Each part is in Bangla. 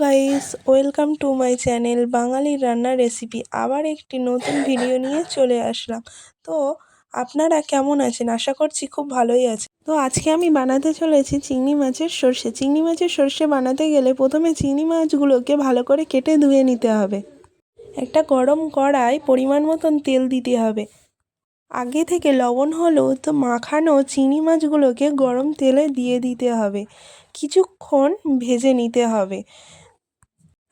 Guys welcome to my channel বাঙালির রান্নার রেসিপি আবার একটি নতুন ভিডিও নিয়ে চলে আসলাম। তো, আপনারা কেমন আছেন? আশা করছি খুব ভালোই আছে তো, আজকে আমি বানাতে চলেছি চিংড়ি মাছের সর্ষে। চিংড়ি মাছের সর্ষে বানাতে গেলে প্রথমে চিংড়ি মাছগুলোকে ভালো করে কেটে ধুয়ে নিতে হবে। একটা গরম কড়াই পরিমাণ মতন তেল দিতে হবে। আগে থেকে লবণ, হলুদ মাখানো চিংড়ি মাছগুলোকে গরম তেলে দিয়ে দিতে হবে। কিছুক্ষণ ভেজে নিতে হবে।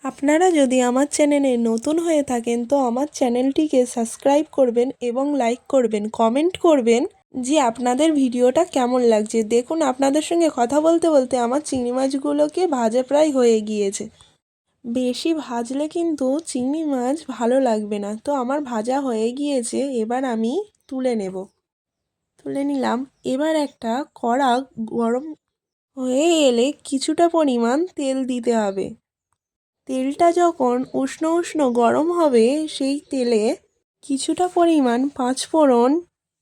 আপনারা যদি আমার চ্যানেলে নতুন হয়ে থাকেন, তো আমার চ্যানেলটিকে সাবস্ক্রাইব করবেন এবং লাইক করবেন, কমেন্ট করবেন যে আপনাদের ভিডিওটা কেমন লাগছে। দেখুন, আপনাদের সঙ্গে কথা বলতে বলতে আমার চিংড়ি মাছগুলোকে ভাজা প্রায় হয়ে গিয়েছে। বেশি ভাজলে কিন্তু চিংড়ি মাছ ভালো লাগবে না। তো আমার ভাজা হয়ে গিয়েছে, এবার আমি তুলে নেব। তুলে নিলাম। এবার একটা কড়া গরম হয়ে এলে কিছুটা পরিমাণ তেল দিতে হবে। তেলটা যখন উষ্ণ উষ্ণ গরম হবে, সেই তেলে কিছুটা পরিমাণ পাঁচফোড়ন,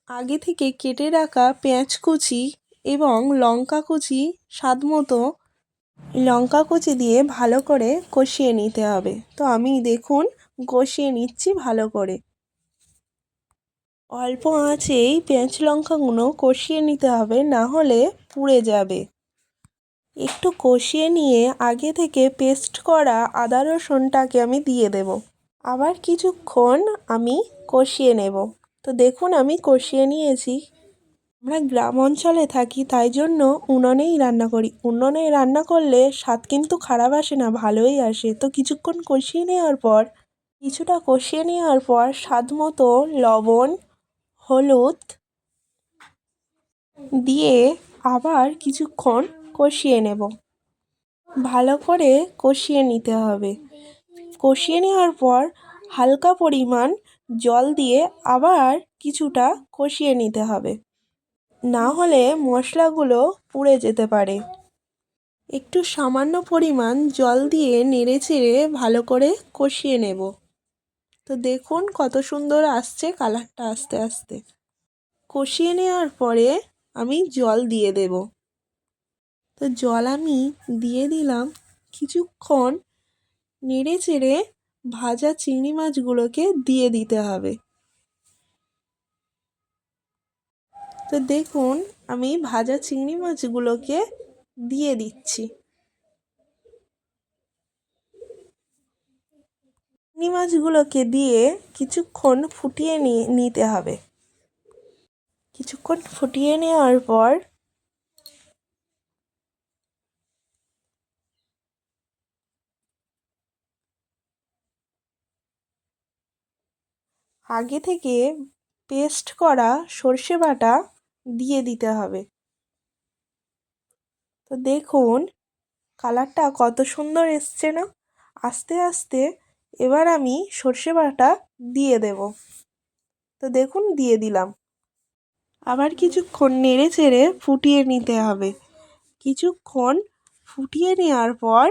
আগে থেকে কেটে রাখা পেঁয়াজ কুচি এবং লঙ্কা কুচি স্বাদ মতো লঙ্কা কুচি দিয়ে ভালো করে কষিয়ে নিতে হবে। তো আমি দেখুন, কষিয়ে নিচ্ছি ভালো করে। অল্প আঁচেই পেঁয়াজ লঙ্কাগুলো কষিয়ে নিতে হবে, না হলে পুড়ে যাবে। একটু কষিয়ে নিয়ে আগে থেকে পেস্ট করা আদা রসুনটাকে আমি দিয়ে দেব। আবার কিছুক্ষণ আমি কষিয়ে নেব। তো দেখুন, আমি কষিয়ে নিয়েছি। আমরা গ্রাম অঞ্চলে থাকি, তাই জন্য উনুনেই রান্না করি। উনুনে রান্না করলে স্বাদ কিন্তু খারাপ আসে না, ভালোই আসে। তো কিছুক্ষণ কষিয়ে নেওয়ার পর, কিছুটা কষিয়ে নেওয়ার পর স্বাদ মতো লবণ, হলুদ দিয়ে আবার কিছুক্ষণ কষিয়ে নেব। ভালো করে কষিয়ে নিতে হবে। কষিয়ে নেওয়ার পর হালকা পরিমাণ জল দিয়ে আবার কিছুটা কষিয়ে নিতে হবে। না হলে মশলাগুলো পুড়ে যেতে পারে। একটু সামান্য পরিমাণ জল দিয়ে নেড়ে চেড়ে ভালো করে কষিয়ে নেব। তো দেখুন কত সুন্দর আসছে কালারটা আস্তে আস্তে। কষিয়ে নেওয়ার পরে আমি জল দিয়ে দেব। তো জল আমি দিয়ে দিলাম কিছুক্ষণ নেড়ে চেড়ে ভাজা চিংড়ি মাছগুলোকে দিয়ে দিতে হবে। তো দেখুন আমি ভাজা চিংড়ি মাছগুলোকে দিয়ে দিচ্ছি। চিংড়ি মাছগুলোকে দিয়ে কিছুক্ষণ ফুটিয়ে নিতে হবে। কিছুক্ষণ ফুটিয়ে নেওয়ার পর আগে থেকে পেস্ট করা সর্ষে বাটা দিয়ে দিতে হবে। তো দেখুন কালারটা কত সুন্দর এসছে না? আস্তে আস্তে এবার আমি সর্ষে বাটা দিয়ে দেব। তো দেখুন, দিয়ে দিলাম। আবার কিছুক্ষণ নেড়ে চেড়ে ফুটিয়ে নিতে হবে। কিছুক্ষণ ফুটিয়ে নেওয়ার পর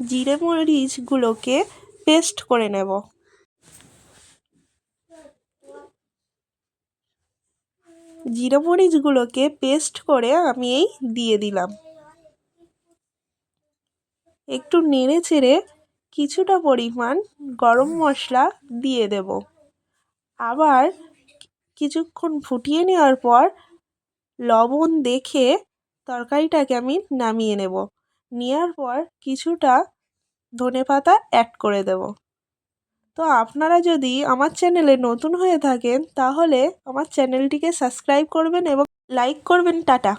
জিরে মরিচগুলোকে পেস্ট করে নেব। জিরে মরিচগুলোকে পেস্ট করে আমি এই দিয়ে দিলাম। একটু নেড়ে চেড়ে কিছুটা পরিমাণ গরম মশলা দিয়ে দেব। আবার কিছুক্ষণ ফুটিয়ে নেওয়ার পর লবণ দেখে তরকারিটাকে আমি নামিয়ে নেব। নেওয়ার পর কিছুটা ধনে পাতা অ্যাড করে দেব। তো আপনারা যদি আমার চ্যানেলে নতুন হয়ে থাকেন, তাহলে আমার চ্যানেলটিকে সাবস্ক্রাইব করবেন এবং লাইক করবেন টাটা।